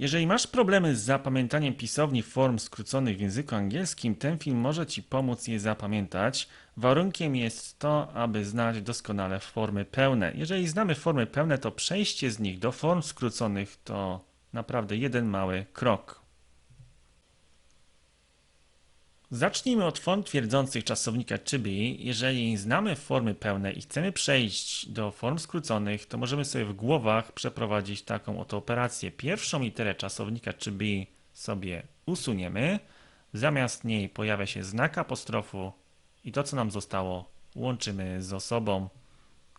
Jeżeli masz problemy z zapamiętaniem pisowni form skróconych w języku angielskim, ten film może Ci pomóc je zapamiętać. Warunkiem jest to, aby znać doskonale formy pełne. Jeżeli znamy formy pełne, to przejście z nich do form skróconych to naprawdę jeden mały krok. Zacznijmy od form twierdzących czasownika to be. Jeżeli znamy formy pełne i chcemy przejść do form skróconych, to możemy sobie w głowach przeprowadzić taką oto operację. Pierwszą literę czasownika to be sobie usuniemy. Zamiast niej pojawia się znak apostrofu i to, co nam zostało, łączymy z osobą,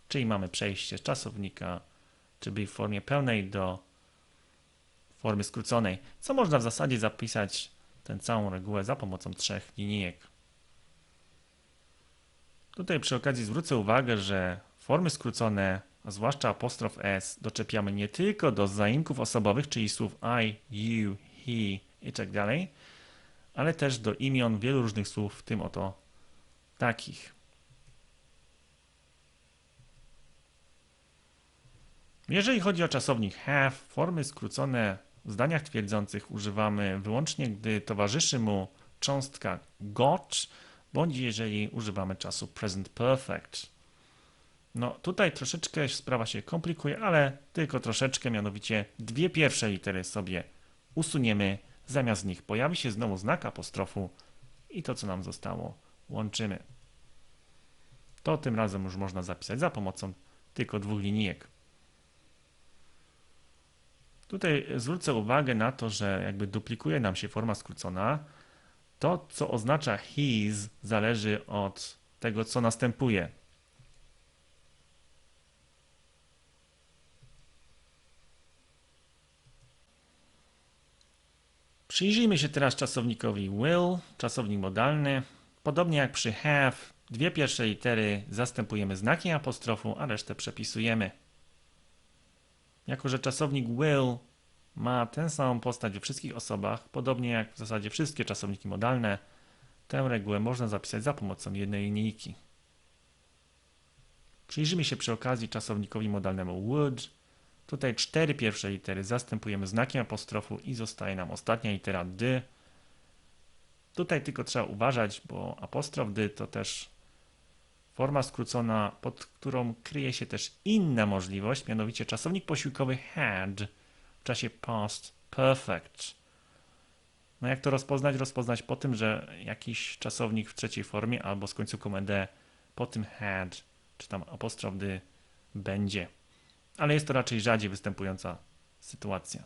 czyli mamy przejście z czasownika to be w formie pełnej do formy skróconej, co można w zasadzie zapisać tę całą regułę za pomocą trzech linijek. Tutaj przy okazji zwrócę uwagę, że formy skrócone, a zwłaszcza apostrof s, doczepiamy nie tylko do zaimków osobowych, czyli słów I, you, he i tak ale też do imion wielu różnych słów, w tym oto takich. Jeżeli chodzi o czasownik have, formy skrócone w zdaniach twierdzących używamy wyłącznie, gdy towarzyszy mu cząstka got, bądź jeżeli używamy czasu present perfect. No tutaj troszeczkę sprawa się komplikuje, ale tylko troszeczkę, mianowicie dwie pierwsze litery sobie usuniemy, zamiast nich pojawi się znowu znak apostrofu i to, co nam zostało, łączymy. To tym razem już można zapisać za pomocą tylko dwóch linijek. Tutaj zwrócę uwagę na to, że jakby duplikuje nam się forma skrócona. To, co oznacza his, zależy od tego, co następuje. Przyjrzyjmy się teraz czasownikowi will, czasownik modalny. Podobnie jak przy have, dwie pierwsze litery zastępujemy znakiem apostrofu, a resztę przepisujemy. Jako, że czasownik will ma tę samą postać we wszystkich osobach, podobnie jak w zasadzie wszystkie czasowniki modalne, tę regułę można zapisać za pomocą jednej linijki. Przyjrzyjmy się przy okazji czasownikowi modalnemu would. Tutaj cztery pierwsze litery zastępujemy znakiem apostrofu i zostaje nam ostatnia litera d. Tutaj tylko trzeba uważać, bo apostrof d to też Forma skrócona, pod którą kryje się też inna możliwość, mianowicie czasownik posiłkowy had w czasie past perfect. No jak to rozpoznać? Rozpoznać po tym, że jakiś czasownik w trzeciej formie albo z końcówką ed po tym had, czy tam apostrof d będzie. Ale jest to raczej rzadziej występująca sytuacja.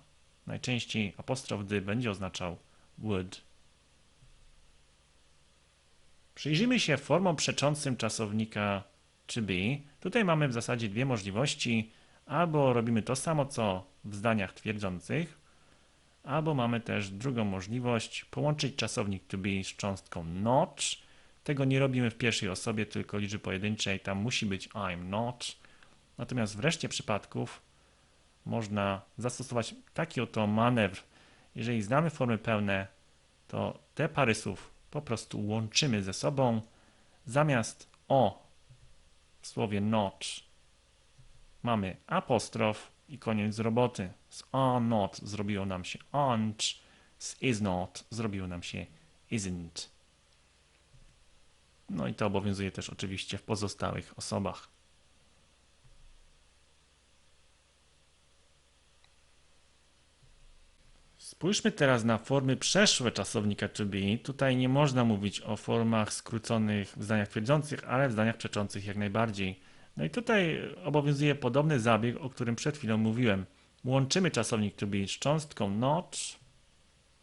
Najczęściej apostrof d będzie oznaczał would Przyjrzyjmy się formom przeczącym czasownika to be. Tutaj mamy w zasadzie dwie możliwości. Albo robimy to samo, co w zdaniach twierdzących, albo mamy też drugą możliwość, połączyć czasownik to be z cząstką not. Tego nie robimy w pierwszej osobie, tylko liczby pojedynczej. Tam musi być I'm not. Natomiast w reszcie przypadków można zastosować taki oto manewr. Jeżeli znamy formy pełne, to te pary słów po prostu łączymy ze sobą. Zamiast o w słowie not mamy apostrof i koniec roboty. Z are not zrobiło nam się aren't, z is not zrobiło nam się isn't. No i to obowiązuje też oczywiście w pozostałych osobach. Spójrzmy teraz na formy przeszłe czasownika to be. Tutaj nie można mówić o formach skróconych w zdaniach twierdzących, ale w zdaniach przeczących jak najbardziej. No i tutaj obowiązuje podobny zabieg, o którym przed chwilą mówiłem. Łączymy czasownik to be z cząstką not.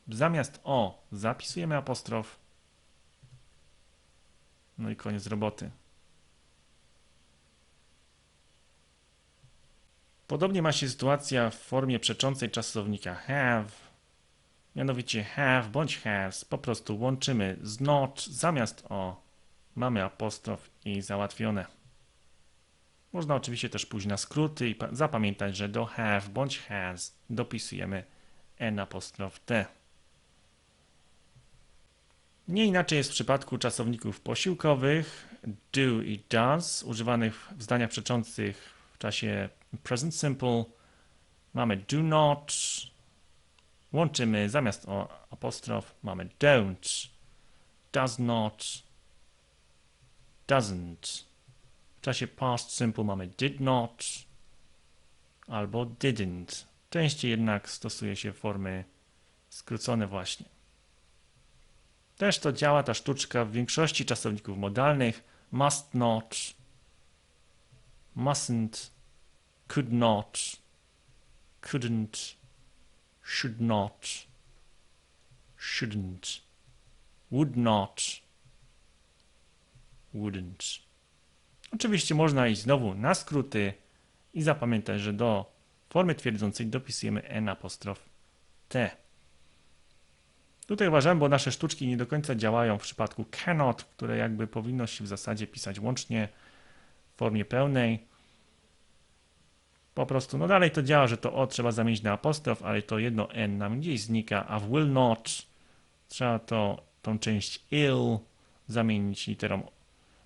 Zamiast o zapisujemy apostrof. No i koniec roboty. Podobnie ma się sytuacja w formie przeczącej czasownika have mianowicie have bądź has, po prostu łączymy z not, zamiast o mamy apostrof i załatwione. Można oczywiście też pójść na skróty i zapamiętać, że do have bądź has dopisujemy n apostrof t. Nie inaczej jest w przypadku czasowników posiłkowych do i does, używanych w zdaniach przeczących w czasie present simple. Mamy do not, łączymy zamiast o apostrof mamy don't, does not, doesn't. W czasie past simple mamy did not albo didn't. Częściej jednak stosuje się formy skrócone właśnie. Też to działa ta sztuczka w większości czasowników modalnych. Must not, mustn't, could not, couldn't, should not, shouldn't, would not, wouldn't. Oczywiście można iść znowu na skróty i zapamiętać, że do formy twierdzącej dopisujemy n apostrof t. Tutaj uważam, bo nasze sztuczki nie do końca działają w przypadku cannot, które jakby powinno się w zasadzie pisać łącznie w formie pełnej. Po prostu, no dalej to działa, że to o trzeba zamienić na apostrof, ale to jedno n nam gdzieś znika, a w will not trzeba to, tą część ill zamienić literą,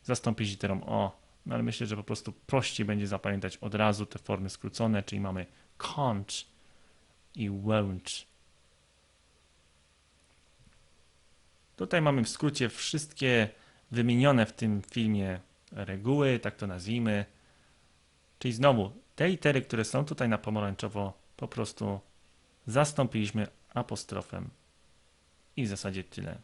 zastąpić literą o. No ale myślę, że po prostu prościej będzie zapamiętać od razu te formy skrócone, czyli mamy can't i won't. Tutaj mamy w skrócie wszystkie wymienione w tym filmie reguły, tak to nazwijmy. Czyli znowu te litery, które są tutaj na pomarańczowo, po prostu zastąpiliśmy apostrofem i w zasadzie tyle.